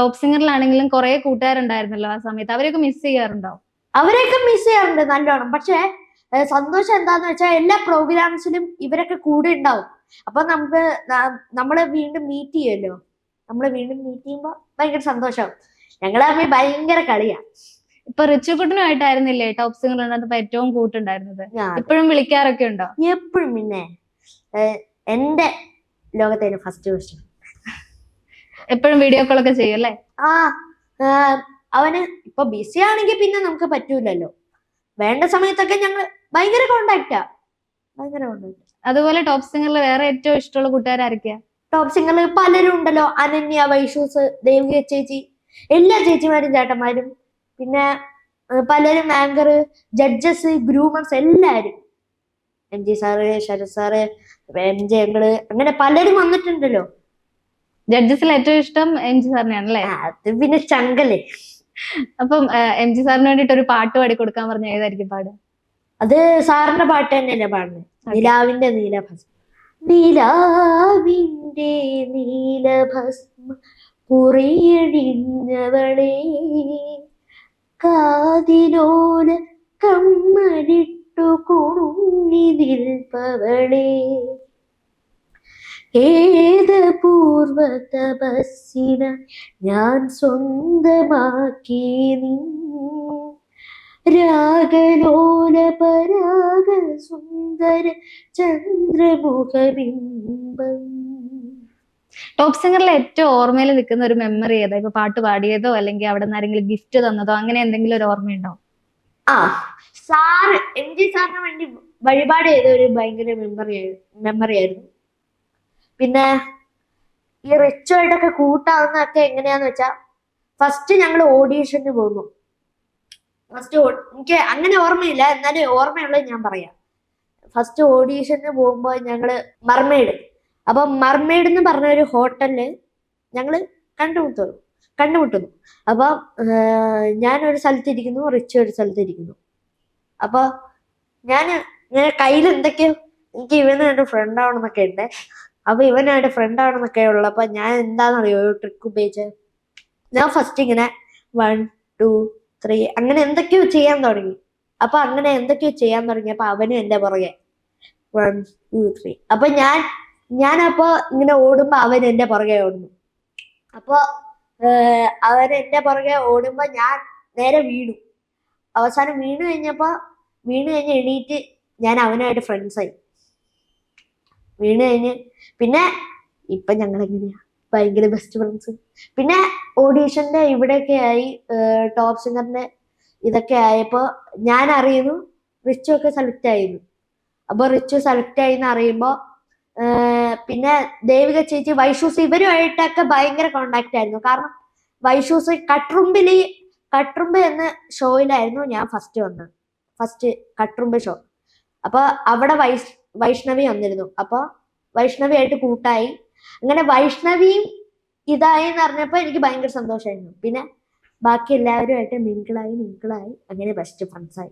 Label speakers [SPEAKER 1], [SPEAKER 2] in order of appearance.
[SPEAKER 1] Top സിംഗറിലാണെങ്കിലും കുറെ കൂട്ടുകാരുണ്ടായിരുന്നല്ലോ ആ സമയത്ത്. അവരെയൊക്കെ മിസ് ചെയ്യാറുണ്ടോ?
[SPEAKER 2] അവരെയൊക്കെ മിസ് ചെയ്യാറുണ്ട് നല്ലോണം. പക്ഷേ സന്തോഷം എന്താന്ന് വെച്ചാൽ എല്ലാ പ്രോഗ്രാംസിലും ഇവരൊക്കെ കൂടെ ഉണ്ടാവും. അപ്പൊ നമുക്ക് നമ്മളെ വീണ്ടും മീറ്റ് ചെയ്യുമല്ലോ. നമ്മളെ വീണ്ടും മീറ്റ് ചെയ്യുമ്പോ ഭയങ്കര സന്തോഷം. ഞങ്ങളെ തമ്മിൽ ഭയങ്കര കളിയാ.
[SPEAKER 1] ഇപ്പൊ റിച്ചുകുട്ടനുമായിട്ടായിരുന്നില്ലേ ടോപ്പ് ഉണ്ടായിരുന്നപ്പോ ഏറ്റവും കൂട്ടുണ്ടായിരുന്നത്?
[SPEAKER 2] എപ്പോഴും
[SPEAKER 1] ഇപ്പോഴും വിളിക്കാറൊക്കെ ഉണ്ടോ?
[SPEAKER 2] എപ്പോഴും പിന്നെ എന്റെ ലോകത്തെ ഫസ്റ്റ് ക്വസ്റ്റ്യൻ
[SPEAKER 1] എപ്പോഴും വീഡിയോ കോൾ ഒക്കെ ചെയ്യും അല്ലേ?
[SPEAKER 2] ആ അവന് ഇപ്പൊ ബിസി ആണെങ്കിൽ പിന്നെ നമുക്ക് പറ്റൂലല്ലോ. വേണ്ട സമയത്തൊക്കെ ഞങ്ങൾ ഭയങ്കര കോണ്ടാക്റ്റാ ഭയങ്കര കോണ്ടാക്ട്
[SPEAKER 1] അതുപോലെ ടോപ്പ് സിംഗറിൽ വേറെ ഏറ്റവും ഇഷ്ടമുള്ള കൂട്ടുകാരായിരിക്കാ
[SPEAKER 2] ടോപ്പ് സിംഗറിൽ പലരും ഉണ്ടല്ലോ. അനന്യ വൈഷൂസ് ദേവിക ചേച്ചി. എല്ലാ ചേച്ചിമാരും ചേട്ടന്മാരും. പിന്നെ പലരും ആങ്കർ ജഡ്ജസ് ഗ്രൂമേഴ്സ് എല്ലാരും. M G sir Sarath sir M J അങ്ങനെ പലരും വന്നിട്ടുണ്ടല്ലോ.
[SPEAKER 1] ജഡ്ജസിൽ ഏറ്റവും ഇഷ്ടം എം ജി സാറിനെയാണ് അല്ലേ
[SPEAKER 2] അത് പിന്നെ ചങ്കൽ.
[SPEAKER 1] അപ്പം എം ജി സാറിന് വേണ്ടിട്ട് ഒരു പാട്ട് പാടി കൊടുക്കാൻ പറഞ്ഞ ഏതായിരിക്കും പാട്?
[SPEAKER 2] അത് സാറിന്റെ പാട്ട് തന്നെയല്ലേ പാടുന്നത്? നിലാവിന്റെ നീലഭസ്മ. നിലാവിന്റെ നീലഭസ്മ പുറിയഴിഞ്ഞവളെ കാതിലോല കമ്മലിട്ടു കുണുങ്ങി നിൽപ്പവളെ. ഏത് പൂർവ തപസ്സിന ഞാൻ സ്വന്തമാക്കി നീ രാഗലോല പരാഗ സുന്ദര ചന്ദ്രമുഖബിംബം
[SPEAKER 1] ടോപ്പ് സിംഗറിൽ ഏറ്റവും ഓർമ്മയിൽ നിൽക്കുന്ന ഒരു മെമ്മറി ഏതാ? ഇപ്പൊ പാട്ട് പാടിയതോ അല്ലെങ്കിൽ അവിടെ നിന്ന് ആരെങ്കിലും ഗിഫ്റ്റ് തന്നതോ അങ്ങനെ എന്തെങ്കിലും ഒരു ഓർമ്മയുണ്ടോ?
[SPEAKER 2] ആ സാർ എം ജി സാറിന് വേണ്ടി വഴിപാട് ചെയ്ത ഒരു ഭയങ്കര മെമ്മറി മെമ്മറി ആയിരുന്നു. പിന്നെ ഈ റിച്ചുമായിട്ടൊക്കെ കൂട്ടാവുന്നതൊക്കെ എങ്ങനെയാന്ന് വെച്ചാ ഫസ്റ്റ് ഞങ്ങൾ ഓഡീഷന് പോകുന്നു. ഫസ്റ്റ് എനിക്ക് അങ്ങനെ ഓർമ്മയില്ല എന്നാലും ഓർമ്മയുള്ളത് ഞാൻ പറയാം. ഫസ്റ്റ് ഓഡീഷന് പോകുമ്പോൾ ഞങ്ങൾ മർമേഡ്. അപ്പൊ മർമേഡ് എന്ന് പറഞ്ഞ ഒരു ഹോട്ടലിൽ ഞങ്ങൾ കണ്ടുമുട്ടുന്നു കണ്ടുമുട്ടുന്നു. അപ്പൊ ഞാൻ ഒരു സ്ഥലത്തിരിക്കുന്നു റിച്ച് ഒരു സ്ഥലത്തിരിക്കുന്നു. അപ്പൊ ഞാൻ കയ്യിൽ എന്തൊക്കെയോ എനിക്ക് ഇവനായിട്ട് ഫ്രണ്ട് ആവണമെന്നൊക്കെ ഉണ്ട്. അപ്പൊ ഇവനായിട്ട് ഫ്രണ്ട് ആണെന്നൊക്കെ ഉള്ളപ്പോ ഞാൻ എന്താണെന്നറിയോ ട്രിക്ക് ഉപയോഗിച്ച്? ഞാൻ ഫസ്റ്റ് ഇങ്ങനെ വൺ ടു ത്രീ അങ്ങനെ എന്തൊക്കെയോ ചെയ്യാൻ തുടങ്ങി. അപ്പൊ അങ്ങനെ എന്തൊക്കെയോ ചെയ്യാൻ തുടങ്ങിയപ്പോ അവനും എന്റെ പുറകെ. വൺ ടു ത്രീ അപ്പൊ ഞാൻ ഞാനപ്പോ ഇങ്ങനെ ഓടുമ്പോ അവൻ എന്റെ പുറകെ ഓടുന്നു. അപ്പൊ അവൻ എന്റെ പുറകെ ഓടുമ്പോ ഞാൻ നേരെ വീണു. അവസാനം വീണ് കഴിഞ്ഞപ്പോ വീണ് കഴിഞ്ഞ് എണീറ്റ് ഞാൻ അവനായിട്ട് ഫ്രണ്ട്സ് ആയി. വീണ് കഴിഞ്ഞ്. പിന്നെ ഇപ്പൊ ഞങ്ങൾ എങ്ങനെയാ ഭയങ്കര ബെസ്റ്റ് ഫ്രണ്ട്സ് പിന്നെ ഓഡീഷന്റെ ഇവിടെയൊക്കെ ആയി ടോപ്പ് സിംഗറിന്റെ ഇതൊക്കെ ആയപ്പോ ഞാൻ അറിയുന്നു റിച്ചു ഒക്കെ സെലക്ട് ആയിരുന്നു. അപ്പൊ റിച്ചു സെലക്ട് ആയി എന്ന് അറിയുമ്പോ പിന്നെ ദേവിക ചേച്ചി വൈഷൂസ് ഇവരുമായിട്ടൊക്കെ ഭയങ്കര കോണ്ടാക്ട് ആയിരുന്നു. കാരണം വൈഷൂസ് കട്രുമ്പിൽ കട്രുമ്പ് എന്ന ഷോയിലായിരുന്നു ഞാൻ ഫസ്റ്റ് വന്നത്. ഫസ്റ്റ് കട്രുമ്പ് ഷോ അപ്പൊ അവിടെ വൈഷ് വൈഷ്ണവി വന്നിരുന്നു. അപ്പൊ വൈഷ്ണവിയായിട്ട് കൂട്ടായി. അങ്ങനെ വൈഷ്ണവിയും ഇതായി എന്ന് പറഞ്ഞപ്പോൾ എനിക്ക് ഭയങ്കര സന്തോഷമായിരുന്നു. പിന്നെ ബാക്കി എല്ലാവരുമായിട്ട് മിങ്കിളായി മിങ്കിളായി. അങ്ങനെ ബെസ്റ്റ് ഫ്രണ്ട്സായി